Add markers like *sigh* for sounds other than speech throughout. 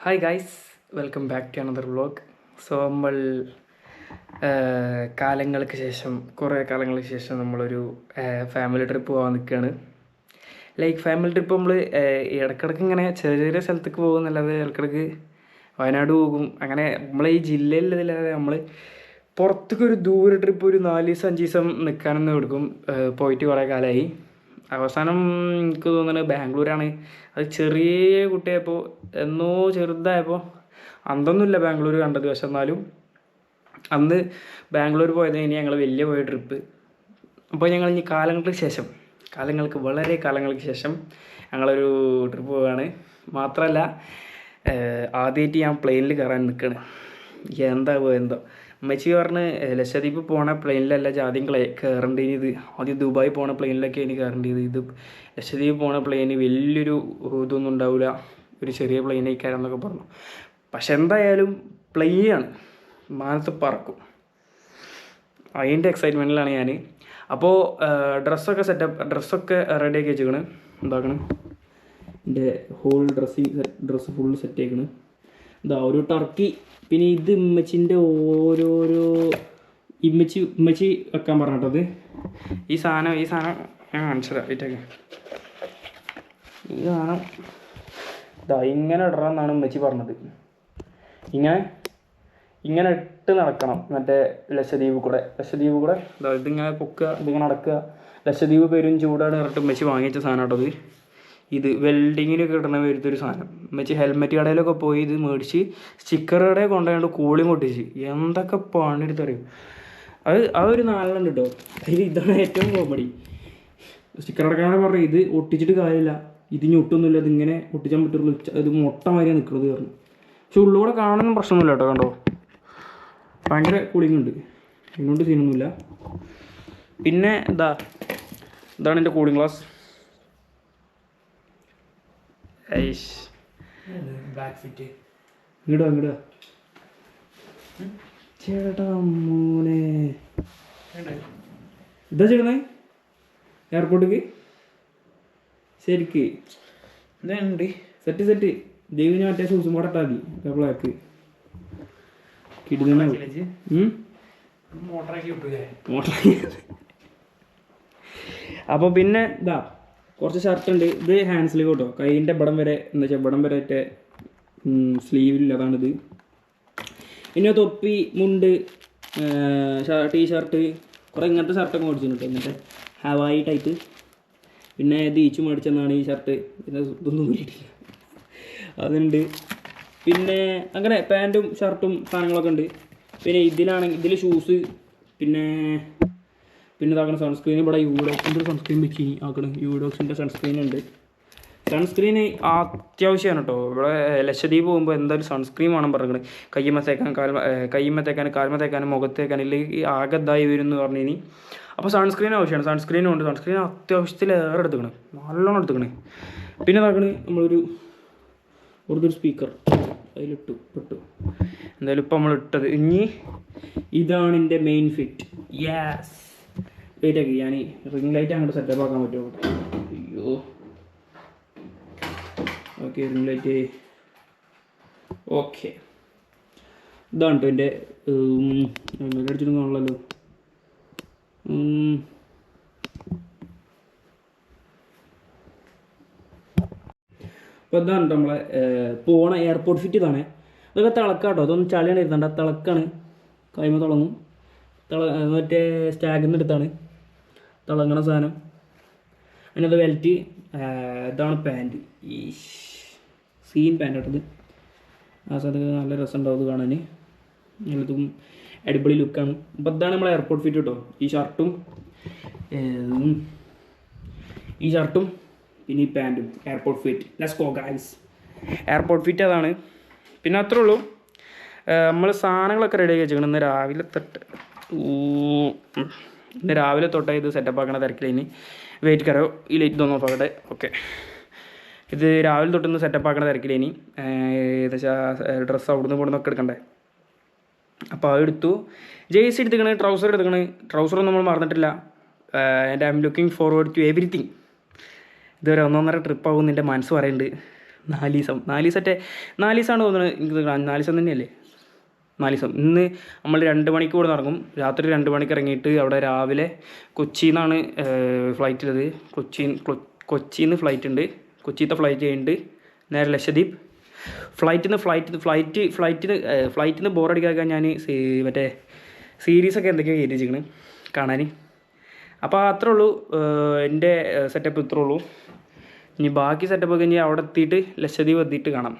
Hi guys welcome back to another vlog so നമ്മൾ കാലങ്ങൾക്ക് ശേഷം കുറേ കാലങ്ങൾക്ക് ശേഷം നമ്മളൊരു ഫാമിലി ട്രിപ്പ് പോകാൻ നിൽക്കുകയാണ് ലൈക്ക് ഫാമിലി ട്രിപ്പ് നമ്മൾ ഇടക്കിടക്ക് ഇങ്ങനെ ചെറിയ ചെറിയ സ്ഥലത്തേക്ക് പോകുന്നല്ലാതെ ഇടക്കിടക്ക് വയനാട് പോകും. അങ്ങനെ നമ്മളെ ഈ ജില്ലയിലല്ലാതെ നമ്മൾ പുറത്തേക്കൊരു ദൂര ട്രിപ്പ് ഒരു നാല് ദിവസം അഞ്ച് ദിവസം നിൽക്കാനൊന്നും എടുക്കും പോയിട്ട് കുറേ കാലമായി അവസാനം എനിക്ക് തോന്നുന്നത് ബാംഗ്ലൂരാണ്. അത് ചെറിയ കുട്ടിയായപ്പോൾ എന്നോ ചെറുതായപ്പോൾ അന്തൊന്നുമില്ല ബാംഗ്ലൂർ കണ്ടത്. പക്ഷെ എന്നാലും അന്ന് ബാംഗ്ലൂർ പോയത് ഇനി ഞങ്ങൾ വലിയ പോയ ട്രിപ്പ് അപ്പോൾ ഞങ്ങൾ ഇനി കാലങ്ങൾക്ക് ശേഷം കാലങ്ങൾക്ക് വളരെ കാലങ്ങൾക്ക് ശേഷം ഞങ്ങളൊരു ട്രിപ്പ് പോവുകയാണ് മാത്രമല്ല ആദ്യമായിട്ട് ഞാൻ പ്ലെയിനിൽ കയറാൻ നിൽക്കുകയാണ് എന്താവോ എന്തോ. അമ്മച്ചി പറഞ്ഞ് ലക്ഷദ്വീപ് പോണ പ്ലെയിനിലല്ല ക്ലേ കയറേണ്ടത് ആദ്യം ദുബായ് പോണ പ്ലെയിനിലൊക്കെ ഇനി കയറേണ്ടത് ഇത് ലക്ഷദ്വീപ് പോണ പ്ലെയിന് വലിയൊരു ഇതൊന്നും ഉണ്ടാവില്ല ഒരു ചെറിയ പ്ലെയിനായി കയറാമെന്നൊക്കെ പറഞ്ഞു. പക്ഷെ എന്തായാലും പ്ലെയിനാണ് മാനത്ത് പറക്കും. അതിന്റെ എക്സൈറ്റ്മെന്റിലാണ് ഞാൻ അപ്പോൾ ഡ്രസ്സൊക്കെ സെറ്റപ്പ് ഡ്രസ്സൊക്കെ റെഡിയാക്കി വെച്ചേക്കണ്. എന്താക്കണ്? എന്റെ whole dressing dress full set ആക്കണ്. ഇതാ ഒരു ടർക്കി പിന്നെ ഇത് ഇമ്മച്ചിന്റെ ഓരോരോ ഇമ്മച്ചി ഇമ്മച്ചി വെക്കാൻ പറഞ്ഞിട്ടത് ഈ സാധനം ഈ സാധനം ഞാൻ കാണിച്ചതാണ് ഇറ്റൊക്കെ ഈ സാധനം ഇതാ ഇങ്ങനെ ഇടണം എന്നാണ് ഉമ്മച്ചി പറഞ്ഞത്. ഇങ്ങനെ ഇങ്ങനെ ഇട്ട് നടക്കണം. മറ്റേ ലക്ഷദ്വീപ് കൂടെ. ലക്ഷദ്വീപ് കൂടെ ഇതാ ഇതിങ്ങനെ പൊക്കുക ഇതിങ്ങനെ നടക്കുക. ലക്ഷദ്വീപ് പേരും ചൂടാണ് ഇറട്ട് ഉമ്മച്ചി വാങ്ങിച്ച സാധനം കേട്ടത് ഇത് വെൽഡിങ്ങിന് കിടന്ന വരുത്തൊരു സാധനം. ഉമ്മച്ചി ഹെൽമെറ്റ് കടയിലൊക്കെ പോയി ഇത് മേടിച്ച് സ്റ്റിക്കർ കടയിൽ കൊണ്ടുപോയിട്ട് കൂളിങ് പൊട്ടിച്ച് എന്തൊക്കെ പണിയെടുത്തറിയും? അത് ആ ഒരു നാലെണ്ണം കേട്ടോ അതിൽ ഇതാണ് ഏറ്റവും കോമഡി സ്റ്റിക്കർ അടക്കാതെ പറഞ്ഞു ഇത് ഒട്ടിച്ചിട്ട് കാര്യമില്ല. ഇത് ഞൊട്ടൊന്നുമില്ല. ഇതിങ്ങനെ ഒട്ടിച്ചാൻ പറ്റുള്ളൂ ഇത് മുട്ട മാതിരിയാണ് നിൽക്കുന്നത് പറഞ്ഞു. പക്ഷെ ഉള്ളിലൂടെ കാണാനൊന്നും പ്രശ്നമൊന്നുമില്ല കേട്ടോ കണ്ടോ? ഭയങ്കര കൂളിംഗ് ഉണ്ട്. ഇങ്ങോട്ട് സീനൊന്നുമില്ല പിന്നെ ഇതാ ഇതാണ് എന്റെ കൂളിംഗ് ഗ്ലാസ് ഐഷ്. ബ്ലാക്ക് ഫിറ്റ് ഇങ്ങടാ ഇങ്ങടാ ചേട്ടാ മോനെ ഇതാ ചേട്ടനെ. എയർപോർട്ടിക്ക്. ശരിക്ക്. ഇതുണ്ട്. Set set. ദൈവം മറ്റേ ഷൂസും കൂടെ ഇട്ടാൽ മതി. ബ്ലാക്ക് കിടുന്ന മോട്ടറാക്കി വിട്ടൂലേ അപ്പോൾ പിന്നെ ഇതാ. കുറച്ച് ഷർട്ട് ഉണ്ട്. ഇത് ഹാൻഡ് സ്ലീവ് കേട്ടോ. കൈയിന്റെ ഇവിടം വരെ എന്താ വെച്ചാൽ ഇവിടം വരെ ഒറ്റ സ്ലീവില്ല അതാണിത് പിന്നെ തൊപ്പി മുണ്ട് ടീ ഷർട്ട് കുറേ ഇങ്ങനത്തെ ഷർട്ടൊക്കെ മേടിച്ചിട്ടുണ്ട് ഇങ്ങനത്തെ ഹവായി ടൈപ്പ് പിന്നെ ഇത് മേടിച്ചെന്നാണ് ഈ ഷർട്ട് പിന്നെ ഇതൊന്നും മേടിയിട്ടില്ല അതുണ്ട്. പിന്നെ അങ്ങനെ പാന്റും ഷർട്ടും സാധനങ്ങളൊക്കെ ഉണ്ട്. പിന്നെ ഇതിലാണെങ്കിൽ ഇതിൽ ഷൂസ് പിന്നെ പിന്നെ ഇതാക്കണം സൺസ്ക്രീൻ ഇവിടെ യൂഡോക്സിന്റെ സൺസ്ക്രീൻ വെച്ച് ആക്കണം. യൂഡോക്സിന്റെ സൺസ്ക്രീൻ ഉണ്ട്. സൺസ്ക്രീൻ അത്യാവശ്യമാണ് കേട്ടോ ഇവിടെ ലക്ഷദ്വീപ് പോകുമ്പോൾ എന്തായാലും സൺസ്ക്രീൻ വേണം പറഞ്ഞത് കയ്യമ്മ തേക്കാൻ കാൽമ കയ്യമ്മ തേക്കാൻ കാൽമ തേക്കാനും മുഖത്ത് തേക്കാനും ഇല്ലെങ്കിൽ ആകെ ഇതായി വരും എന്ന് പറഞ്ഞു ഇനി അപ്പോൾ സൺസ്ക്രീൻ ആവശ്യമാണ് സൺസ്ക്രീനും ഉണ്ട്. സൺസ്ക്രീൻ അത്യാവശ്യത്തിൽ ഏറെ എടുക്കണം നല്ലോണം എടുത്തുക്കണേ. പിന്നെ ഇതാക്കണ് നമ്മളൊരു ഒരു സ്പീക്കർ അതിലിട്ടു പെട്ടു എന്തായാലും ഇപ്പം നമ്മൾ ഇട്ടത് ഇനി ഇതാണ് എന്റെ മെയിൻ ഫിറ്റ് യാസ് വെയിറ്റ് ആക്കി ഞാൻ റിംഗ് ലൈറ്റ് അങ്ങോട്ട് സെറ്റപ്പ് ആക്കാൻ പറ്റുമോ? അയ്യോ. ഓക്കെ റിംഗ് ലൈറ്റ് ഓക്കെ ഇതാണ് കേട്ടോ എന്റെ അടിച്ചിട്ടൊന്നും കാണുള്ളല്ലോ അപ്പോൾ ഇതാണ് കേട്ടോ നമ്മളെ പോണ എയർപോർട്ട് ഫിറ്റ് ഇതാണ്. ഇതൊക്കെ തിളക്കാട്ടോ അതൊന്നും ചളിയാണ് ഇരുത്തണ്ട തിളക്കാണ്. കൈമ തിളങ്ങും. തിള മറ്റേ സ്റ്റാഗിൽ നിന്ന് എടുത്താണ് തിളങ്ങണ സാധനം. പിന്നെ വെൽറ്റ് ഇതാണ് പാന്റ് ഈ സീൻ പാന്റ് കേട്ടത്. ആ സ്ഥലത്ത് നല്ല രസമുണ്ടാവും ഇത് കാണാൻ നല്ലതും അടിപൊളി ലുക്കാണ് അപ്പോൾ ഇതാണ് നമ്മളെ എയർപോർട്ട് ഫിറ്റ് കേട്ടോ ഈ ഷർട്ടും ഈ ഷർട്ടും പിന്നെ ഈ പാന്റും airport fit let's go guys airport fit അതാണ്. പിന്നെ അത്രേ ഉള്ളൂ. നമ്മൾ സാധനങ്ങളൊക്കെ റെഡി ആക്കി വെച്ചിരിക്കണം ഇന്ന് രാവിലെ തൊട്ട്. ഉം. ഇന്ന് രാവിലെ തൊട്ടേ ഇത് സെറ്റപ്പ് ആക്കണ തിരക്കിലിനി വെയിറ്റ് കറോ ഈ ലൈറ്റ് തോന്നോ നോക്കട്ടെ ഓക്കെ ഇത് രാവിലെ തൊട്ടൊന്ന് സെറ്റപ്പ് ആക്കണ തിരക്കിലിനി ഏകദേശം ഡ്രസ്സ് അവിടുന്ന് ഇവിടുന്ന് ഒക്കെ എടുക്കണ്ടേ. അപ്പോൾ അത് എടുത്തു. Jersey എടുത്തുക്കണ് trouser എടുത്തുക്കണ്. ട്രൗസറൊന്നും നമ്മൾ മറന്നിട്ടില്ല. And I am looking forward to everything ഇതുവരെ ഒന്നൊന്നര ട്രിപ്പ് ആകുമെന്ന് എന്റെ മനസ്സ് പറയുന്നുണ്ട്. നാല് ദിവസം നാലീസാണ് തോന്നുന്നത് എനിക്ക് തോന്നുന്നത് നാല് ദിവസം തന്നെയല്ലേ? നാല് ദിവസം. ഇന്ന് നമ്മൾ രണ്ട് മണിക്ക് ഇവിടെ ഇറങ്ങും. രാത്രി രണ്ട് മണിക്ക് ഇറങ്ങിയിട്ട് അവിടെ രാവിലെ കൊച്ചിയിൽ നിന്നാണ് ഫ്ലൈറ്റ് ഉള്ളത് കൊച്ചി കൊച്ചിയിൽ നിന്ന് ഫ്ലൈറ്റ് ഉണ്ട്. കൊച്ചിയിലത്തെ ഫ്ലൈറ്റ് കഴിഞ്ഞിട്ട് നേരെ ലക്ഷദ്വീപ്. ഫ്ലൈറ്റിൽ നിന്ന് ഫ്ലൈറ്റ് ഫ്ലൈറ്റ് ഫ്ലൈറ്റിന് ഫ്ലൈറ്റിൽ നിന്ന് ബോറടിക്കാക്കാൻ ഞാൻ മറ്റേ സീരീസൊക്കെ എന്തൊക്കെയോ കയറ്റി കാണാൻ അപ്പോൾ അത്രേ ഉള്ളൂ എന്റെ സെറ്റപ്പ് ഇത്രേ ഉള്ളൂ. ഇനി ബാക്കി സെറ്റപ്പ് ഒക്കെ ഇനി അവിടെ എത്തിയിട്ട് ലക്ഷദ്വീപ് എത്തിയിട്ട് കാണാം.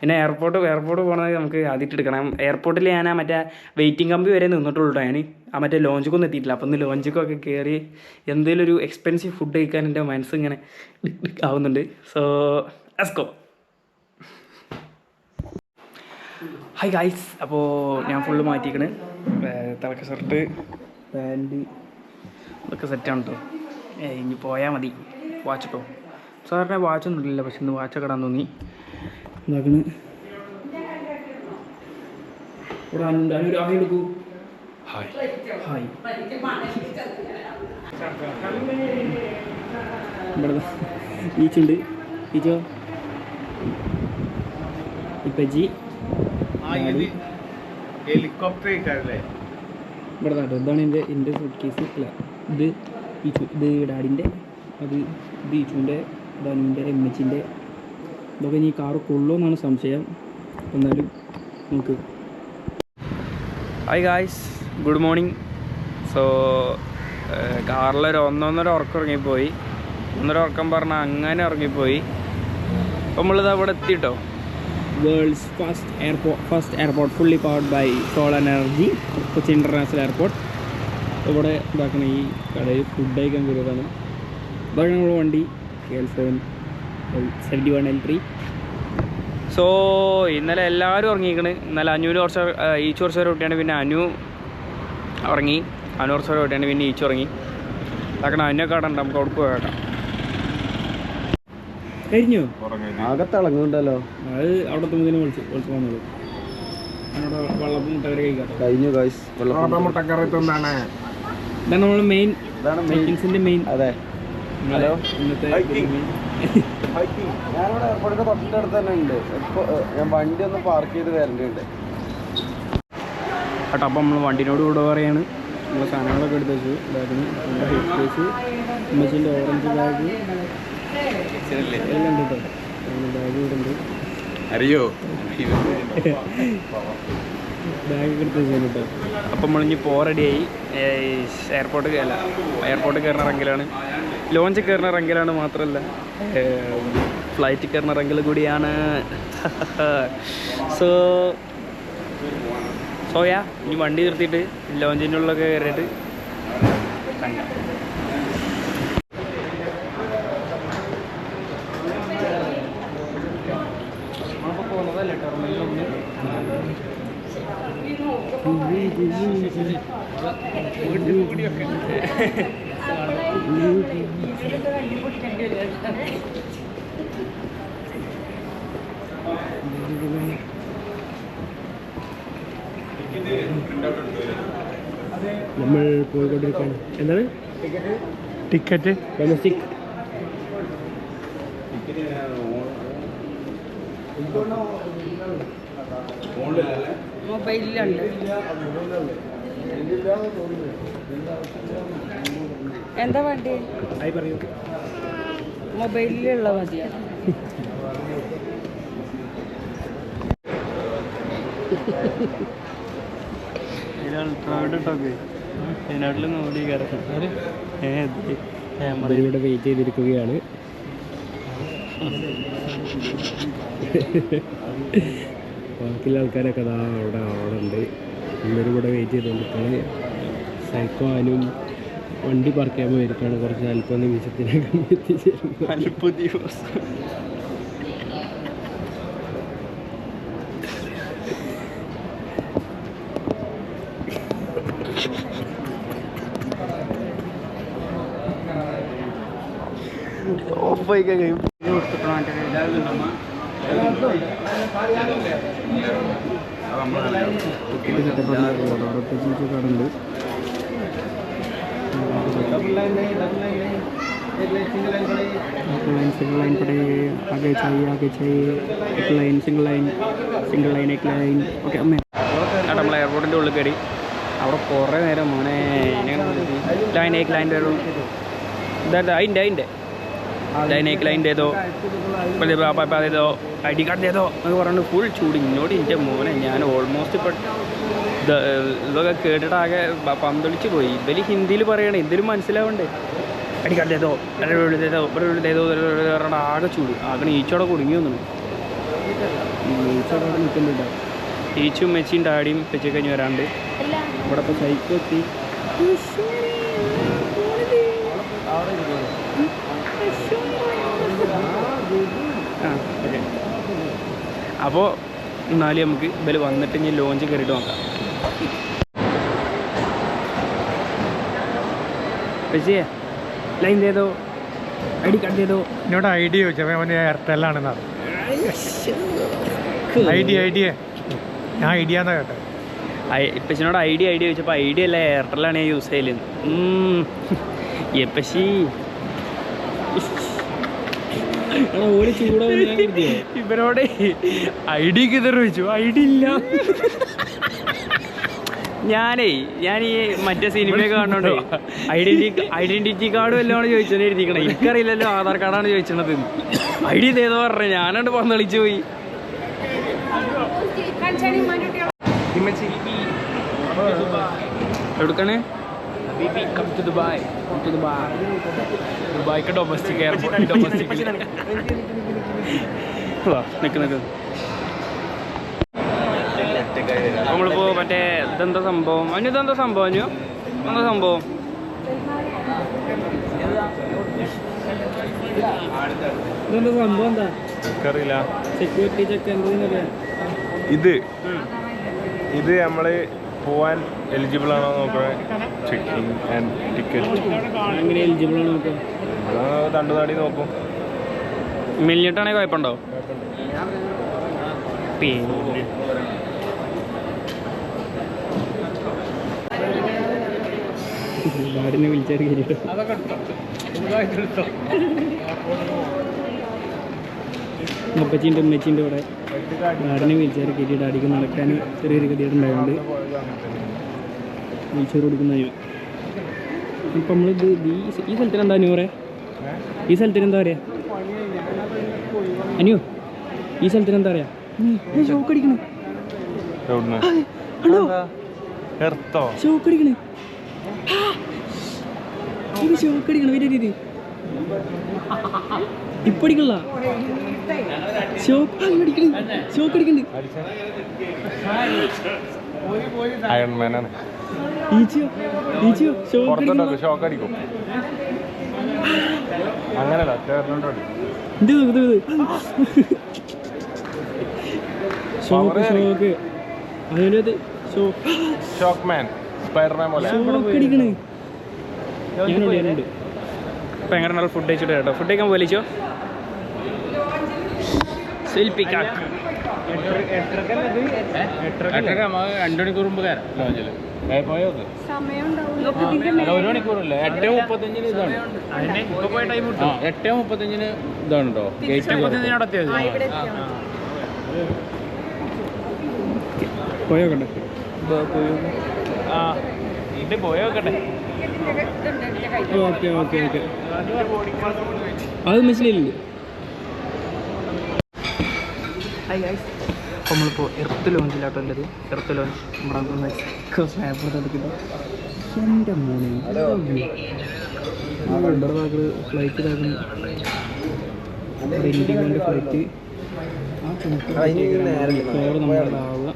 പിന്നെ എയർപോർട്ട് എയർപോർട്ട് പോകണമെങ്കിൽ നമുക്ക് ആദ്യമായിട്ട് എടുക്കണം. എയർപോർട്ടിൽ ഞാൻ ആ മറ്റേ വെയിറ്റിംഗ് കമ്പി വരെ നിന്നിട്ടുള്ളൂ ഞാൻ ആ മറ്റേ ലോഞ്ചിക്കൊന്നും എത്തിയിട്ടില്ല. അപ്പം ഇന്ന് ലോഞ്ചിക്കൊക്കെ കയറി എന്തെങ്കിലും ഒരു എക്സ്പെൻസീവ് ഫുഡ് കഴിക്കാൻ എന്റെ മനസ്സിങ്ങനെ ആവുന്നുണ്ട്. സോ അസ്കോ ഹൈ ഗൈസ് അപ്പോൾ ഞാൻ ഫുള്ള് മാറ്റിക്കണ് തിളക്ക ഷർട്ട് പാന്റ് ഇതൊക്കെ സെറ്റാണ് കേട്ടോ ഇനി പോയാൽ മതി. വാച്ച് കേട്ടോ സാറിന്റെ വാച്ചൊന്നും ഇല്ല പക്ഷെ ഇന്ന് വാച്ചൊക്കെ ഇടാൻ തോന്നി. എന്താക്കണ് ഇവിടെ അനു- അനു ഒരു ഹായ് എടുക്കൂ. ഹായ്. ഹായ്. ഇവിടെ ബീച്ചുണ്ട് ബീച്ചോ ഇപ്പച്ചി ഹെലികോപ്റ്റർ ഇവിടെ കേട്ടോ. ഇതാണ് എന്റെ എന്റെ സൂട്ട് കേസ് അല്ല ഇത് ഈച്ചു ഇത് ഡാഡിന്റെ അത് ഇത് ഈച്ചുവിന്റെ ധനുവിന്റെ എമ്മച്ചിന്റെ ഇതൊക്കെ ഇനി കാറ് കൊള്ളുമെന്നാണ് സംശയം. എന്നാലും നമുക്ക് hi guys good morning so കാറിലൊരു ഒന്നൊന്നര ഉറക്കം ഇറങ്ങിപ്പോയി ഒന്നര ഉറക്കം പറഞ്ഞാൽ അങ്ങനെ ഇറങ്ങിപ്പോയി അപ്പം നമ്മളിത് അവിടെ എത്തിട്ടോ? World's first airport first airport fully powered by solar energy Kochi international airport ഇവിടെ ഇതാക്കണ ഈ കടയിൽ ഫുഡ് കഴിക്കാൻ കയറിയതാണ് ഇതാണ് നമ്മുടെ വണ്ടി K L seven seventy one L three so ഇന്നലെ എല്ലാവരും ഉറങ്ങിയിരിക്കണ്. ഇന്നലെ അനുവിന് കുറച്ച് ഈച്ച് കുറച്ച് വരെ കുട്ടിയാണ് പിന്നെ അനു ഉറങ്ങി. അനു കുറച്ച് വരെ കുട്ടിയാണ് പിന്നെ ഈച്ച് ഉറങ്ങി. അതൊക്കെ അനുവൊക്കെ അവിടെ ഉണ്ട് നമുക്ക് അവിടെ പോയി കേട്ടോ കഴിഞ്ഞു? അകത്തിളങ്ങുന്നുണ്ടല്ലോ അത് അവിടെ എത്തുമ്പോൾ വിളിച്ച് വിളിച്ച് വന്നത്. കഴിഞ്ഞു ഗൈസ് ഇതാണ് നമ്മൾ മെയിൻ മെയിൻ അതെ. ഹലോ ഇന്നത്തെ. ഞാനിവിടെ എയർപോർട്ടിന്റെ തൊട്ടടുത്ത് തന്നെ ഉണ്ട്. ഇപ്പൊ ഞാൻ വണ്ടി ഒന്ന് പാർക്ക് ചെയ്ത് വരേണ്ടതുണ്ട്. കേട്ടോ അപ്പം നമ്മൾ വണ്ടിനോട് കൂടെ പറയാണ്. നമ്മൾ സാധനങ്ങളൊക്കെ എടുത്ത് വെച്ചു ബാഗിന് നമ്മുടെ ഹെഡ് കേസ് ഉമ്മച്ചിന്റെ ഓറഞ്ച് ബാഗ് എല്ലാം ഉണ്ട് കേട്ടോ. ബാഗ് ഇവിടെ ഉണ്ട്. അറിയോ? *laughs* അപ്പം നമ്മളിഞ്ഞ് പോറടിയായി എയർപോർട്ട് അല്ല എയർപോർട്ട് കയറുന്ന റെങ്കിലാണ് ലോഞ്ച് കയറുന്ന റെങ്കിലാണ് മാത്രമല്ല ഫ്ലൈറ്റ് കയറുന്ന റെങ്കിൽ കൂടിയാണ്. *laughs* സോ സോയാ ഇനി വണ്ടി നിർത്തിയിട്ട് ലോഞ്ചിന്റെ ഉള്ളിലൊക്കെ കയറിയിട്ട് നമ്മൾ പോയിക്കൊണ്ടിരിക്കുകയാണ്. എന്താണ്? ടിക്കറ്റ്. ഡൊമസ്റ്റിക് മൊബൈലിലുണ്ട്. എന്താ വണ്ടി? ആയി പറയൂ. മൊബൈലിലുള്ള മതിയോ ഇവിടെ വെയിറ്റ് ചെയ്തിരിക്കുകയാണ്. *laughs* ബാക്കിയുള്ള ആൾക്കാരൊക്കെ അതാ അവിടെ അവിടെ ഉണ്ട്. എല്ലാവരും കൂടെ വെയിറ്റ് ചെയ്തുകൊണ്ടിരിക്കുകയാണ് സൈക്കോ ആനും വണ്ടി പാർക്ക് ചെയ്യാൻ പോയിരിക്കുകയാണ് കുറച്ച് അല്പ നിമിഷത്തിനകം എത്തിച്ചേരുന്നു അല്പ ദിവസം. ഓഫായി കഴിയും കടുണ്ട് लाइन सिंगल लाइन पड़े आगे चाहिए आगे चाहिए एक line single line single line എക്ക് ലൈൻ ഓക്കെ അമ്മേ ചേട്ടാ നമ്മൾ എയർപോർട്ടിൻ്റെ ഉള്ളിൽ കയറി അവിടെ കുറേ നേരം മോനെ ലൈൻ ഏക്ക് ലൈൻ വരും ഇതാ അതിൻ്റെ അതിൻ്റെ ലൈൻ ഏക്ക് ലൈൻ്റെ ഏതോ അതേതോ ഐ ഡി കാർഡ് ചെയ്തോ എന്നൊക്കെ പറഞ്ഞു ഫുൾ ചൂട് ഇങ്ങോട്ട് എന്റെ മോനെ ഞാൻ ഓൾമോസ്റ്റ് ഇപ്പം ഇത് ഇതൊക്കെ കേട്ടിട്ടാകെ പന്തൊളിച്ച് പോയി. ഇവർ ഹിന്ദിയിൽ പറയണേ എന്തിനും മനസ്സിലാവണ്ടേ? ഐ ഡി കാർഡ് ചെയ്തോ ചെയ്തോ ചെയ്തോ പറഞ്ഞാൽ ആകെ ചൂട്. ആകെ ഈച്ചോടെ കുടുങ്ങി വന്നു ഈച്ചോടെ നിൽക്കുന്നുണ്ട്. ഈച്ചും മെച്ചിയും ഡാഡിയും പെച്ചി കഴിഞ്ഞ് വരാണ്ട്. ഇവിടെ ഇപ്പോൾ സൈക്കിൾ എത്തി ഓക്കെ അപ്പോൾ എന്നാലും നമുക്ക് ഇവർ വന്നിട്ട് ഇനി ലോഞ്ച് കയറിയിട്ട് നോക്കാം. പക്ഷേ ലൈൻ ചെയ്തോ ഐ ഡി കാർഡ് ചെയ്തോ എന്നോട് ഐഡിയ ചോദിച്ചപ്പോൾ അവന് എയർടെല്ലാണെന്ന് ഐ ഡി ഞാൻ ഐഡിയ എന്നാ കേട്ടെ ഇപ്പച്ചിനോട് ഐ ഡി ഐ ഡി ചോദിച്ചപ്പോൾ ഐ ഡി അല്ല എയർടെല്ലാണ് ഞാൻ യൂസ് ചെയ്യലെന്ന് എപ്പശി ഇവരോട് ഐ ഡി കിതറി വെച്ചു. ഐ ഡി ഇല്ല. ഞാനേ ഞാൻ ഈ മറ്റേ സിനിമയൊക്കെ കാണുന്നുണ്ടോ ഐഡന്റിറ്റി ഐഡന്റിറ്റി കാർഡ് വല്ലതാണ് ചോദിച്ചത് എഴുതിക്കണേ എനിക്കറിയില്ലല്ലോ ആധാർ കാർഡാണ് ചോദിച്ചത് ഐ ഡി ഇതേതോ പറഞ്ഞു. പോന്ന് പന്തളിച്ചു പോയി. എവിടുക്കാണ്? Come to Dubai come to Dubai ദുബായ്ക്ക് domestic airport domestic നിൽക്ക് നിൽക്ക് നമ്മളിപ്പോ മറ്റേ ഇതെന്താ സംഭവം? അനു ഇതെന്താ സംഭവം അനു? എന്താ സംഭവം? ഇതെന്താ സംഭവം എന്താ? എനിക്കറിയില്ല. സെക്യൂരിറ്റി ചെക്ക് എന്താ ഇത്. ഇത് നമ്മൾ പോവാൻ എലിജിബിൾ ആണോ നോക്കണേ ചെക്കിങ് ആൻഡ് ടിക്കറ്റ് എങ്ങനെ എലിജിബിൾ ആണ് നോക്കുക? തണ്ടു താടി നോക്കും. മെലിഞ്ഞിട്ടാണെങ്കിൽ കുഴപ്പമുണ്ടോ? പിന്നെ. വിളിച്ചാൽ കയറിയിട്ട് മുപ്പച്ചിന്റെ ഉമ്മച്ചിന്റെ ഇവിടെ ഡാഡിനെ വിളിച്ചാൽ കയറ്റി ഡാഡിക്ക് നടക്കാൻ ചെറിയൊരു ഗതിയുണ്ടായതുകൊണ്ട് വിളിച്ചോറ് കൊടുക്കുന്ന ഇപ്പം നമ്മളിത് ഈ ഈ സ്ഥലത്തിന് എന്താ അനു പറയാ? ഈ സ്ഥലത്തിന് എന്താ പറയാ? അനിയോ ഈ സ്ഥലത്തിന് എന്താ പറയാ? ഷോക്ക് അടിക്കണേ. ഷോക്ക് അടിക്കണേ. ഇത് ഷോക്ക് അടിക്കണം വരെ ഇത് ഇപ്പൊ അടിക്കണില്ല ഷോക്ക് ഷോക്ക് അടിക്കണ്ട് അയൺമാൻ ആണ്. ഈച്ചിയോ ഈച്ചിയോ ഷോക്ക് ഷോക്ക് അടിക്കും. അങ്ങനല്ല ചേർന്നോട്ടോ ഇത് ഇത് ഇത്. ഷോക്ക് ഷോക്ക് അതിനത് shock shock man Spider Man പോലെ. ഷോക്ക് അടിക്കണേ. ഞാനുണ്ട് ഞാനുണ്ട് ഇപ്പം എങ്ങനെ ഫുഡ് കഴിച്ചിട്ട് കേട്ടോ. ഫുഡ് കഴിക്കാൻ വലിച്ചോ സെൽപ്പിക്കാക്ക് രണ്ടു മണിക്കൂർ മുമ്പ് കയറാം ലോഞ്ചിൽ പോയോ സമയം ഉണ്ടാവില്ല ഒരു മണിക്കൂറല്ല? എട്ട് മുപ്പത്തഞ്ചിന് ഇതാണ് ഇപ്പോൾ പോയ ടൈം ആ എട്ട് മുപ്പത്തഞ്ചിന് ഇതാണ് കേട്ടോ ഗേറ്റ് ആ ഇവിടെ എത്തിയാൽ പോയോക്കട്ടെ ആ പോയി പോയോക്കട്ടെ ഓക്കെ ഓക്കെ ഓക്കെ. അത് മനസ്സിലായില്ലേ നമ്മളിപ്പോൾ എർത്ത് ലോഞ്ചിലാട്ടോ എന്റെ എർത്ത് ലോഞ്ച് നമ്മുടെ സ്നാപ്പ് എടുത്തിട്ട് എന്റെ മോനെ. ഇവിടെ ഭാഗത്ത് ഫ്ലൈറ്റ് ഇതാക്കുന്നു. ഇൻഡിഗോന്റെ ഫ്ലൈറ്റ് ആ ചോറ് നമ്മുടെ ആവുക.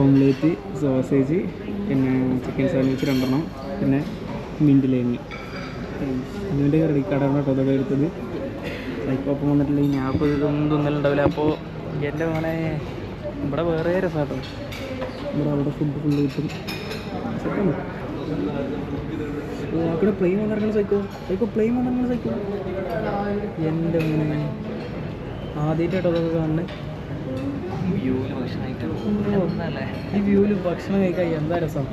ഓംലേറ്റ് സോസേജ് പിന്നെ ചിക്കൻ സാൻഡ്വിച്ച് രണ്ടെണ്ണം പിന്നെ മിന്റ് അതിന്റെ കറി കടന്ന കേട്ടോ അതൊക്കെ എടുത്തത്. സൈക്കോപ്പം വന്നിട്ടില്ലെങ്കിൽ ഞാൻ ഇപ്പോൾ ഇതൊന്നും തിന്നലുണ്ടാവില്ല. അപ്പോൾ എന്റെ മോനെ ഇവിടെ വേറെ രസമാട്ടോ ഇവിടെ അവിടെ ഫുഡ് ഫുള്ള് കിട്ടും അവിടെ പ്ലെയിൻ വന്നിറങ്ങണ സൈക്കോ? സൈക്കോ പ്ലെയിൻ വന്നിറങ്ങണ സൈക്കോ? എന്റെ മോനെ. ആദ്യമായിട്ടാട്ടോ അതൊക്കെ കാണുന്നത്. ഈ വ്യൂവിൽ ഭക്ഷണം കഴിക്കാൻ എന്താ രസം?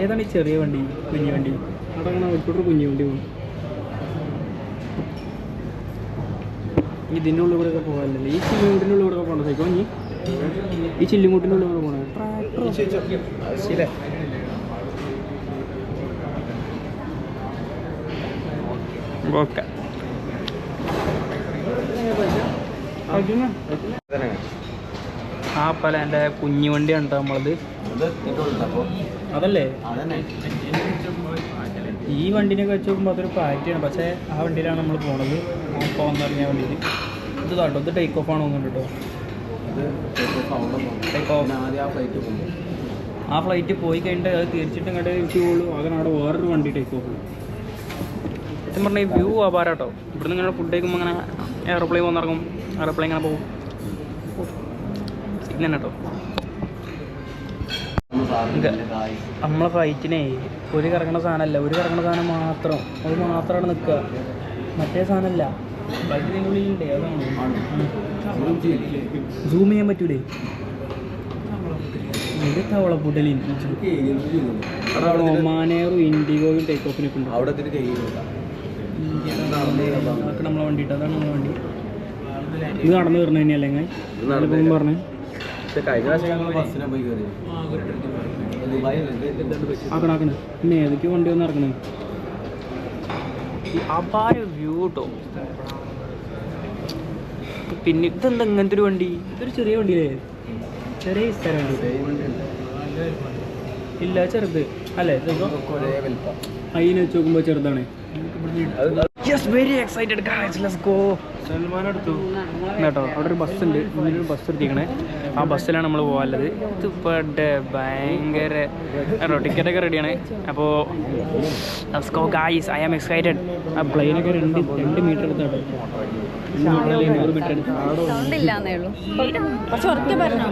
ഏതാണ് ഈ ചെറിയ വണ്ടി കുഞ്ഞു വണ്ടി? അവിടെ അങ്ങനെ ഒരു കുഞ്ഞു വണ്ടി പോകും ഇതിന്റെ ഉള്ളിൽ കൂടെ ഒക്കെ പോകാനല്ലേ? ഈ ചില്ലുമുട്ടിന്റെ ഉള്ളിൽ കൂടെ പോകണം സൈക്കോ നീ? ഈ ചില്ലുമുട്ടിന്റെ ഉള്ളിൽ കൂടെ പോകണം ഓക്കെ. ആ പല എന്റെ കുഞ്ഞു വണ്ടി നമ്മളത്. അതല്ലേ? ഈ വണ്ടിനെയൊക്കെ വെച്ച് നോക്കുമ്പോൾ അതൊരു പാറ്റിയാണ്. പക്ഷേ ആ വണ്ടിയിലാണ് നമ്മൾ പോണത്. പോകാൻ പറഞ്ഞ വണ്ടിയിൽ ഇത് കേട്ടോ ഇത് ടേക്ക് ഓഫ് ആണ് തോന്നുന്നുണ്ട് കേട്ടോ ആ ഫ്ലൈറ്റ് പോയി കഴിഞ്ഞിട്ട് അത് തിരിച്ചിട്ട് ഇങ്ങോട്ട് പോകുള്ളൂ അങ്ങനെ അവിടെ വേറൊരു വണ്ടി ടേക്ക് ഓഫ് സത്യം പറഞ്ഞാൽ വ്യൂ അപാരം കേട്ടോ ഇവിടുന്ന് ഇങ്ങനെ ഫുഡ് കഴിക്കുമ്പോൾ അങ്ങനെ എയർപ്ലെയിൻ വന്നിറങ്ങും. എയർപ്ലെയിൻ ഇങ്ങനെ പോകും. സിഗ്നൽ കേട്ടോ. നമ്മളെ ഫ്ലൈറ്റിനെ ഒരു കറങ്ങണ സാധനമല്ല ഒരു കറങ്ങണ സാധനം മാത്രം. അത് മാത്രമാണ് നിൽക്കുക മറ്റേ സാധനമല്ല സൂം ചെയ്യാൻ പറ്റൂലേ? ഇത് ഇൻഡിഗോയും ടേക്ക് ഓഫിനൊക്കെ ഉണ്ട്? നമ്മളെ വണ്ടി കേട്ടോ അതാണ് നമ്മളെ വണ്ടി. ഇത് നടന്നു വരണ തന്നെയല്ലേ ഞാൻ പറഞ്ഞു. കഴിഞ്ഞ പ്രാവശ്യം ഞങ്ങൾ ബസ്സിനെ പോയി. കയറി ദുബായിലല്ലേ ആക്കണം ആക്കണം? പിന്നെ ഏതൊക്കെ വണ്ടി വന്ന് ഇറക്കണേ അപാര വ്യൂ കേട്ടോ പിന്നെ ഇതെന്താ ഇങ്ങനത്തെ ഒരു വണ്ടി? ഇതൊരു ചെറിയ വണ്ടിയല്ലേ ചെറിയ സ്ഥലം വണ്ടി. ഇല്ല ചെറുത്. അല്ലേ? അതിനെ വെച്ച് നോക്കുമ്പോൾ ചെറുതാണ്. Yes very excited guys let's go Salman എടുത്തു കേട്ടോ അവിടെ ഒരു ബസ് ഉണ്ട് ഒരു ബസ് എടുത്തിരിക്കണേ. ആ ബസ്സിലാണ് നമ്മൾ പോകാനുള്ളത്. ഇത് പെട്ടെ ഭയങ്കര ടിക്കറ്റൊക്കെ റെഡിയാണ് അപ്പോൾ let's go guys I am excited ആ പ്ലെയിനൊക്കെ രണ്ട് രണ്ട് മീറ്റർ എടുത്താട്ടോ നൂറ് മീറ്റർ സൗണ്ട് ഇല്ലാന്നേ ഉള്ളൂ. കുറച്ച് ഉറക്കെ പറഞ്ഞോ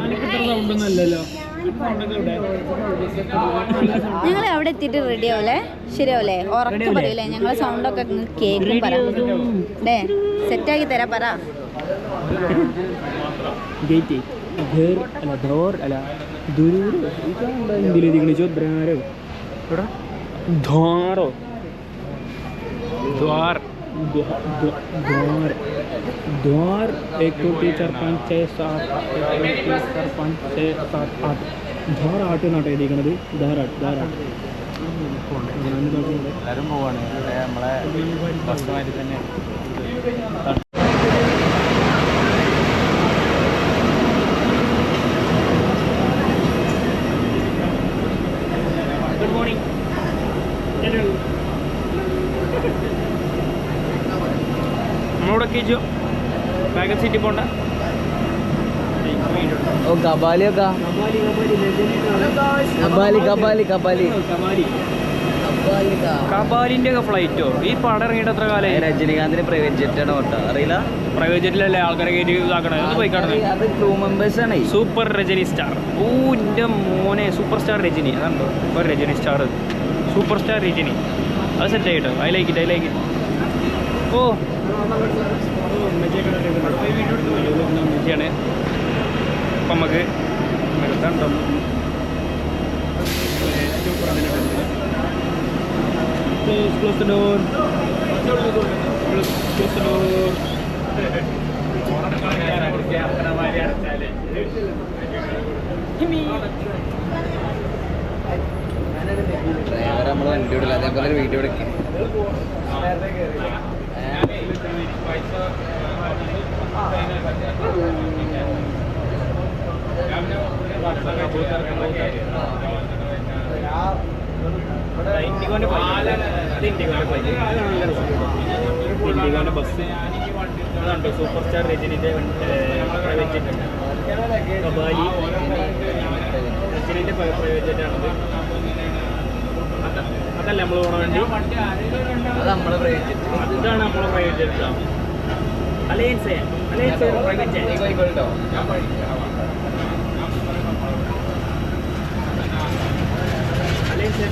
ഞങ്ങൾ അവിടെ എത്തിയിട്ട് റെഡി ആവൂലേ ശരിയാവൂലേ ഉറക്കെ പറയൂലേ ഞങ്ങളെ സൗണ്ട് ഒക്കെ കേൾക്കും പറ ഡേ സെറ്റാക്കി തരാ പറ ഗേറ്റ് ഘർ അല്ല ധോർ അല്ല ദുരൂർ ഇതെന്താ ഹിന്ദിയിൽ എഴുതിക്കണേ ചോദ്രാരോ എവിടെ ദ്വാരോ ദ്വാർ द्वार द्वार एक दो तीन चार पाँच छः सात एक दो तीन चार पाँच छः सात आठ ധാർ ആട്ട് എന്നാട്ടോ എഴുതിക്കണത് ധാരാട്ട് ധാരാട്ട്. എല്ലാവരും പോവാണ്. ഇവിടെ നമ്മളെ ബസ്സുമാതിരി തന്നെ ഗുഡ് മോർണിംഗ് നമ്മളിവിടെ കേജോ ബാഗൽ സീറ്റിൽ പോണ്ട ഓ കബാലി ഒക്കെ കബാലി കബാലി കബാലി കബാലിന്റെ ഒക്കെ ഫ്ലൈറ്റോ ഈ പടം ഇറങ്ങിയിട്ട് എത്ര കാലം രജനീകാന്തിന് പ്രൈവറ്റ് ജെറ്റാണ് ഓട്ടോ അറിയില്ല? പ്രൈവറ്റ് ജെറ്റിലല്ലേ ആൾക്കാരെ കയറ്റി ഇതാക്കണേ? ഒന്ന് പോയി കാണുന്നത് അത് ക്രൂ മെമ്പേഴ്സ് ആണ്. സൂപ്പർ രജനി സ്റ്റാർ ഓ എന്റെ മോനെ സൂപ്പർ സ്റ്റാർ രജനി. അതുണ്ടോ? Super Rajini star super star Rajini. അത് സെറ്റ് ആയിട്ടോ? I like it I like it ഓ. ഉമ്മച്ചിയാണ് അപ്പം നമുക്ക് നിർത്താണ്ടോ Close, close the door. Close, close the door. Driver നമ്മൾ വണ്ടി വിടില്ല അതേപോലെ ഒരു വീഡിയോ എടുക്കും ഇത് ഇൻഡിഗോന്റെ ഇൻഡിഗോന്റെ ബസ് അതുണ്ട് സൂപ്പർ സ്റ്റാർ രജനിന്റെ പ്രൈവറ്റ് ജെറ്റ് കബാലി രജനിന്റെ പ്രൈവറ്റ് ജെറ്റാണിത് അതല്ല നമ്മൾ പോണ വേണ്ടി ഇതാണ് നമ്മളെ private jet alliance alliance private jet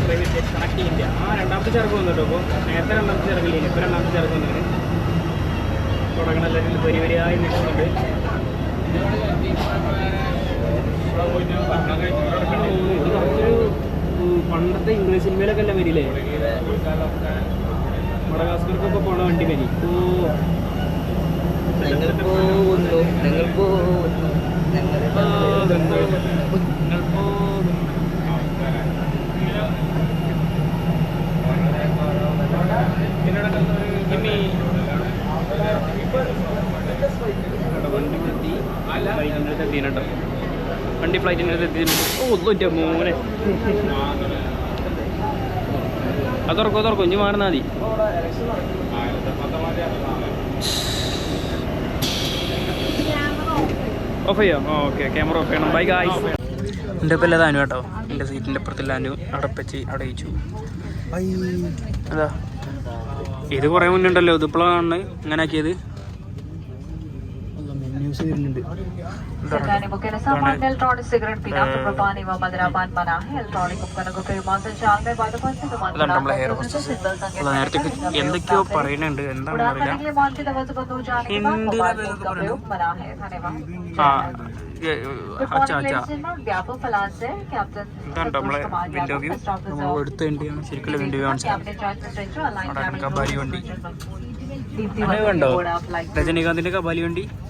private connect India. ആ രണ്ടാമത്തെ ചേർക്ക് വന്നിട്ടോ നേരത്തെ രണ്ടാമത്തെ ചെറുക്കില്ലേ ഇപ്പോൾ രണ്ടാമത്തെ ചേർക്ക് വന്നിട്ട് തുടങ്ങണ എല്ലാവരും വരി വരിയായി നിൽക്കുന്നുണ്ട്. പണ്ടത്തെ ഇംഗ്ലീഷ് സിനിമയിലൊക്കെ എല്ലാം വരില്ലേ? മടകാസ്കർക്കൊക്കെ പോണ വണ്ടി വരി. ഓ പോകുന്നു വണ്ടി ഫ്ലൈറ്റിന്റെ അടുത്ത് എത്തിയിട്ടുണ്ട് ഓ ഒന്നിന്റെ മോനെ. അത് തുറക്കോ തുറക്കോ. ഇനി മാറുന്നാ മതി. ഓഫ് ചെയ്യോ? ഓക്കെ ക്യാമറ ഓഫ് ചെയ്യണം. ബൈ ഗായ്സ് എന്റെ ഇപ്പം എല്ലാതാനു കേട്ടോ. എന്റെ സീറ്റിന്റെ അപ്പുറത്തില്ലാനു അടപ്പിച്ച് അടയിച്ചു അതാ. ഇത് കുറേ മുന്നേ ഉണ്ടല്ലോ. ഇതിപ്പോഴാണ് ഇങ്ങനെ ആക്കിയത് ന്യൂസ് വരുന്നുണ്ട് सरकारने मुख्यालय सामान्य इलेक्ट्रॉनिक सिगरेट पीना धूम्रपान एवं मदिरापान मना है इलेक्ट्रॉनिक उपकरणों के विमान संचालन में बाधकों से विमान അതാണ് നമ്മളെ ഹെയർ उड़ान ഹോസ്റ്റസ് सिग्नल संकेत അല്ല നേരത്തെ എന്തൊക്കെയോ പറയുന്നുണ്ട് എന്താണെന്ന് उड़ान അറിയില്ല भरने के लिए विमान की दवा से बंद हो जाने के बाद हिंदी मोबाइल में फोन तो का पढ़ो। प्रयोग मना है धन्यवाद ആ ये, Good അച്ഛാ morning, അച്ഛാ ladies and gentlemen. വ്യാപക ഫലാസ് ക്യാപ്റ്റൻ ഇതാണ് നമ്മളെ വിൻഡോ വ്യൂ നമ്മൾ എടുത്തതിൻ്റെ ശരിക്കുള്ള വിൻഡോ വ്യൂ കാണിച്ചു അവിടെ കബാലി വണ്ടി അങ്ങനെ കണ്ടോ രജനീകാന്തിന്റെ കബാലി വണ്ടി കണ്ടില്ലേ?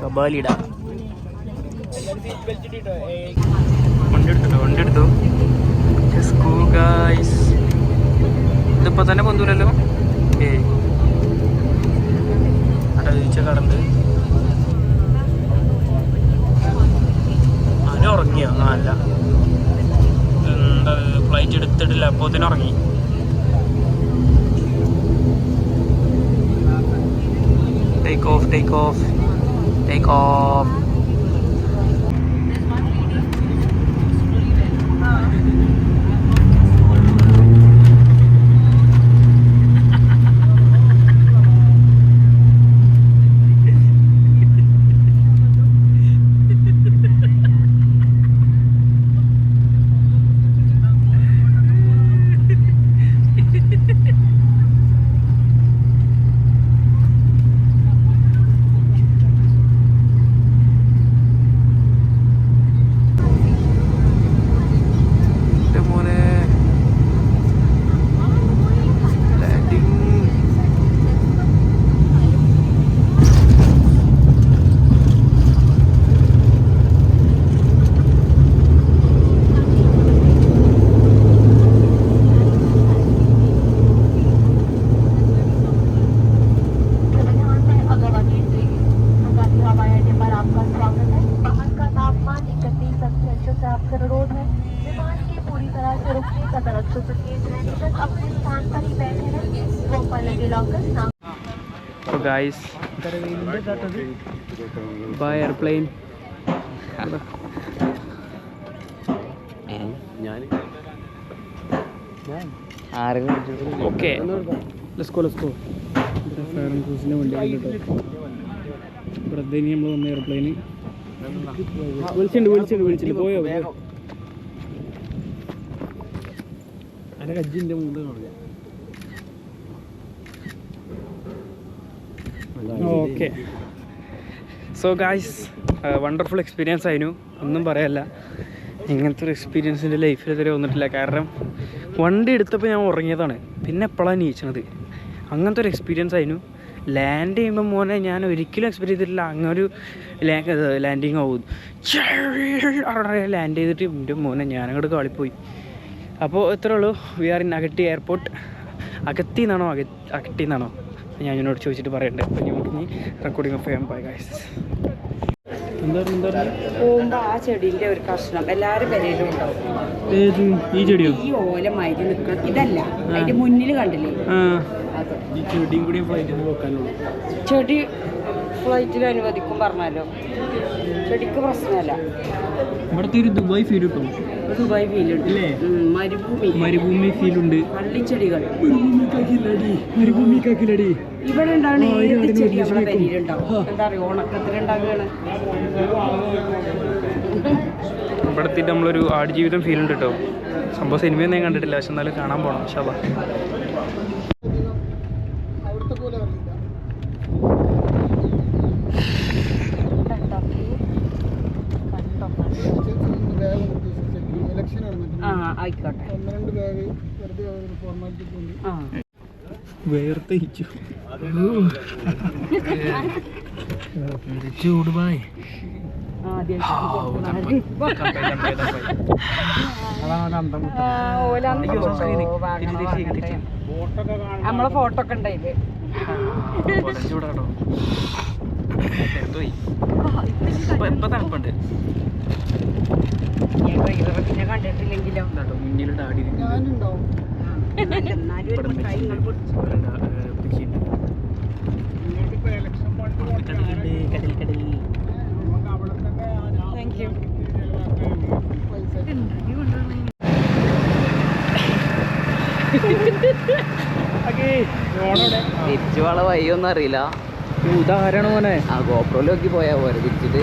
കബാലിട. വണ്ടി എടുത്തോ വണ്ടി എടുത്തു ഗായ്സ് ഇതിപ്പോ തന്നെ പൊന്തൂരല്ലോ ഏ. അതിന് ഉറങ്ങിയോ? അല്ല. എന്താ ഫ്ലൈറ്റ് എടുത്തിട്ടില്ല. അപ്പോ തന്നെ ഉറങ്ങി. Take off take off take off അപ്പോൾ guys bye airplane okay let's go let's go fire ക്രൂസിന്റെ വണ്ടി കേട്ടോ. ഇവിടെ നമ്മൾ വന്ന എയർപ്ലെയിന് വിളിച്ചിട്ടുണ്ട് വിളിച്ചിട്ടുണ്ട് വിളിച്ചിട്ടുണ്ട്. പോയോ പോയോ അതിന്റെ കജ്ജിന്റെ കാണുക. Okay. So guys wonderful experience ആയിരുന്നു. ഒന്നും പറയല്ല. ഇങ്ങനത്തെ ഒരു എക്സ്പീരിയൻസ് എന്റെ ലൈഫിൽ ഇതുവരെ വന്നിട്ടില്ല. കാരണം വണ്ടി എടുത്തപ്പോൾ ഞാൻ ഉറങ്ങിയതാണ്. പിന്നെ എപ്പോഴാണ് നീച്ചണത്? അങ്ങനത്തെ ഒരു എക്സ്പീരിയൻസ് ആയിരുന്നു. ലാൻഡ് ചെയ്യുമ്പോൾ മോനെ ഞാൻ ഒരിക്കലും എക്സ്പീരിയൻസ് ചെയ്തിട്ടില്ല. അങ്ങനെ ഒരു ലാൻഡിങ് ആവും. ലാൻഡ് ചെയ്തിട്ട് എന്റെ മോനെ ഞാനങ്ങോട്ട് കാളിപ്പോയി. അപ്പോൾ ഇത്രേ ഉള്ളൂ. We are in Agatti airport അകത്തി നിന്നാണോ അക അകട്ടി നിന്നാണോ ഞാൻ എന്നോട് ചോദിച്ചിട്ട് പറയണ്ടേ. അപ്പം നമുക്ക് ഇനി റെക്കോർഡിംഗ് ഓഫ് ചെയ്യാൻ പോയി ഗൈസ് പോകുമ്പോ ആ ചെടീന്റെ ഒരു കഷ്ണം. എല്ലാരും പെരയിലും ഉണ്ടാവും. ഈ ചെടിയോ? ഈ ഓല മരി നിക്കണം ഇതല്ല. അതിന്റെ മുന്നിൽ കണ്ടില്ലേ? ചെടിയും കൂടി ചെടി ഫ്ലൈറ്റിൽ അനുവദിക്കും പറഞ്ഞാലോ. ചെടിക്ക് പ്രശ്നമല്ല. ഇവിടുത്തെ ഒരു ദുബായ് ഫീൽ കിട്ടും. ദുബായ് ഫീൽ ഉണ്ട് മരുഭൂമി. മരുഭൂമി മരുഭൂമി ഉണ്ട്. പള്ളിച്ചെടികൾ. മരുഭൂമിക്കാക്കില്ലടി. ഇവിടെ ഉണ്ടാവുന്ന ഏത് ചെടി നമ്മളെ. പെരയിലുണ്ടാവും എന്താ പറയുക ഉണക്കത്തിലുണ്ടാകുകയാണ് ഇവിടെ എത്തിയിട്ട് നമ്മളൊരു ആടുജീവിതം ഫീൽ ഉണ്ട് കേട്ടോ. സംഭവം സിനിമയൊന്നും ഞാൻ കണ്ടിട്ടില്ല. പക്ഷെ എന്നാലും കാണാൻ പോകണം പക്ഷേ ആ ആയിക്കോട്ടെ ആ. വേർത്തിച്ചു ചൂട് ബായ് നമ്മളെ ഫോട്ടോ ഒക്കെ ഉണ്ടായില്ലേ ചൂടാട്ടോ ഇപ്പൊ തണുപ്പുണ്ട്. കണ്ടിട്ടില്ലെങ്കിലോ? തിരിച്ചു വള വയ്യൊന്നും അറിയില്ല. ഇതാരാണ് മോനെ? ആ ഗോപ്രോയിലൊക്കെ പോയാ പോരെ തിരിച്ചിട്ട്.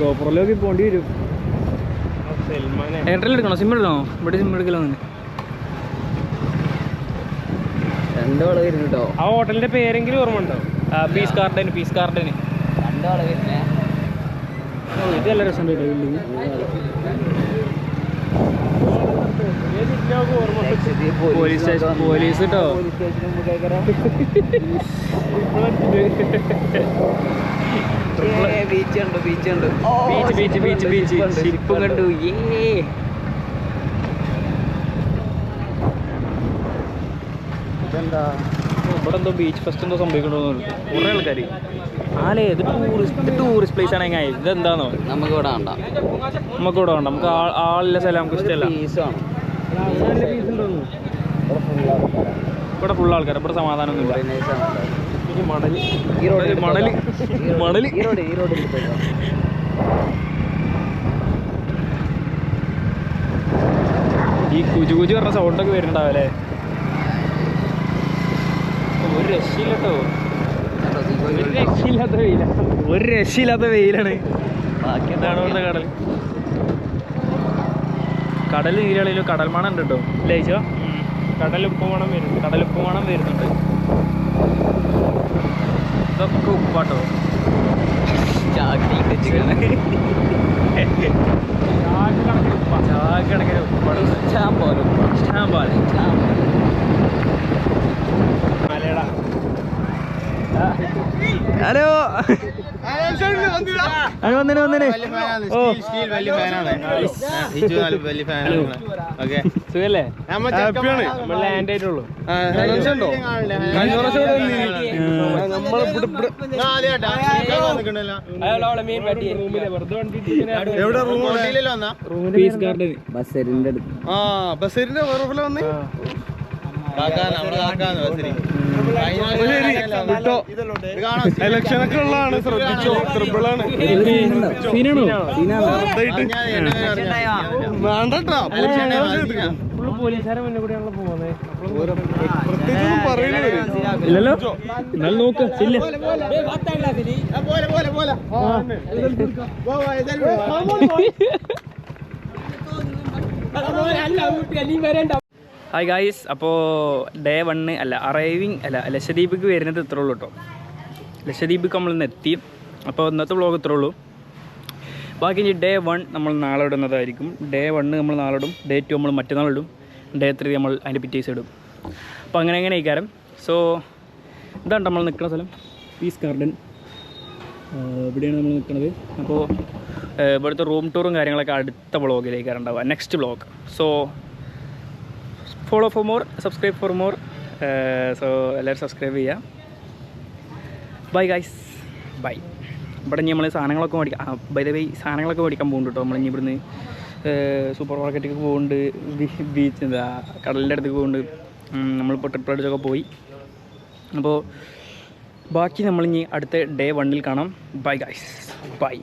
ഗോപുറത്തിലേക്ക് പോണ്ടി വരും. എയർടെൽ എടുക്കണോ? സിം എടുക്കണോ? ഇവിടെ സിം എടുക്കലോ രണ്ട് വള വരുന്നുണ്ടോ ആ ഹോട്ടലിന്റെ പേരെങ്കിലും ഓർമ്മ ഉണ്ടോ പീസ് ഗാർഡൻ പീസ് ഗാർഡൻ രണ്ട് വള വരുന്നേ. ഇത് നല്ല ബിൽഡിങ് പോലീസ് പോലീസ് കേട്ടോ. ബീച്ച് *laughs* ഉണ്ട് ബീച്ച് ഉണ്ട്. Beach beach beach beach ship കണ്ടു. ഏ ഇവിടെ എന്തോ ബീച്ച് ഫസ്റ്റ് എന്തോ സംഭവിക്കണമെന്ന് കുറേ ആൾക്കാർ ആലേ ഇത് ടൂറിസ്റ്റ് ടൂറിസ്റ്റ് പ്ലേസ് ആണ് എങ്ങനെ ഇതെന്താണോ നമുക്ക് ഇവിടെ വേണ്ട. നമുക്ക് ഇവിടെ വേണ്ട. നമുക്ക് ആൾ ആളില്ല സ്ഥലം നമുക്ക് ഇഷ്ടമല്ല പീസാണ് ഇവിടെ ഫുൾ ആൾക്കാർ ഇവിടെ സമാധാനമൊന്നുമില്ല. മണൽ. മണൽ. *laughs* മണൽ. ഈ കുജു കുജു പറഞ്ഞ സൗണ്ടൊക്കെ വരുന്നുണ്ടാവല്ലേ? ഒരു രക്ഷയില്ലാത്ത വെയിലാണ്. ഒരു രക്ഷയില്ലാത്ത വെയിലാണ്. ബാക്കി എന്താണ് ഇവിടുത്തെ കടൽ? കടൽ നീരാളിയിൽ കടൽ മണം ഉണ്ട് കേട്ടോ. ഇല്ലേ ചോ കടൽ ഉപ്പുമണം വരുന്നുണ്ട് കടൽ ഉപ്പുമണം വരുന്നുണ്ട്. ഇതൊക്കെ ഉപ്പാട്ടോ. ചാക്കണക്കിന് ഉപ്പ. ഉപ്പാണ്. ഇഷ്ടം പോലെ ഇഷ്ടം പോലെ ഇഷ്ടം പോലെ. മലയടാ ഹലോ. വന്നിന് വന്നിന്? ഓ. സുഖല്ലേ? നമ്മൾ ലാൻഡ് ആയിട്ടുള്ളൂ ഉണ്ടോ? കഴിഞ്ഞ പ്രാവശ്യം ഇവിടെ വിട്ടോ ഇലക്ഷൻ ഒക്കെ ഉള്ളതാണ് ശ്രദ്ധിച്ചോ സീനാണോ വേണ്ടട്ടാ ഇല്ലല്ലോ എന്നാലും നോക്ക് ഇല്ല ഹായ് ഗായ്സ് അപ്പോൾ ഡേ വണ്ണ് അല്ല അറൈവിങ് അല്ല ലക്ഷദ്വീപിക്ക് വരുന്നത് ഇത്രേ ഉള്ളൂ കേട്ടോ ലക്ഷദ്വീപിക്ക് നമ്മൾ ഇന്ന് എത്തി. അപ്പോൾ ഇന്നത്തെ വ്ളോഗ് ഇത്രേ ഉള്ളൂ. ബാക്കി ഇനി ഡേ വൺ നമ്മൾ നാളെ ഇടുന്നതായിരിക്കും. ഡേ വണ്ണ് നമ്മൾ നാളെ ഇടും. ഡേ ടു നമ്മൾ മറ്റന്നാൾ ഇടും. ഡേ ത്രീ നമ്മൾ അതിന്റെ പിറ്റേസ് ഇടും. അപ്പോൾ അങ്ങനെ അങ്ങനെ ഇക്കാരം? സോ ഇതാണ് നമ്മൾ നിൽക്കുന്ന സ്ഥലം. പീസ് ഗാർഡൻ ഇവിടെയാണ് നമ്മൾ നിൽക്കുന്നത്. അപ്പോൾ ഇവിടുത്തെ റൂം ടൂറും കാര്യങ്ങളൊക്കെ അടുത്ത വ്ളോഗിലേക്കാണ് ഉണ്ടാവുക next vlog so follow for more subscribe for more so എല്ലാവരും സബ്സ്ക്രൈബ് ചെയ്യുക ബൈ ഗൈസ് ബൈ ഇവിടെ ഇനി നമ്മൾ സാധനങ്ങളൊക്കെ മേടിക്കാം ബൈ ദ വൈ സാധനങ്ങളൊക്കെ മേടിക്കാൻ പോകുന്നുണ്ട് കേട്ടോ നമ്മൾ ഇനി ഇവിടുന്ന് സൂപ്പർ മാർക്കറ്റിലേക്ക് പോകുന്നുണ്ട്. ബീച്ച് എന്താ കടലിന്റെ അടുത്തേക്ക് പോകുന്നുണ്ട്. നമ്മളിപ്പോൾ ട്രിപ്പ് അടിച്ചൊക്കെ പോയി. അപ്പോൾ ബാക്കി നമ്മളിനി അടുത്ത ഡേ വണ്ണിൽ കാണാം. By guys by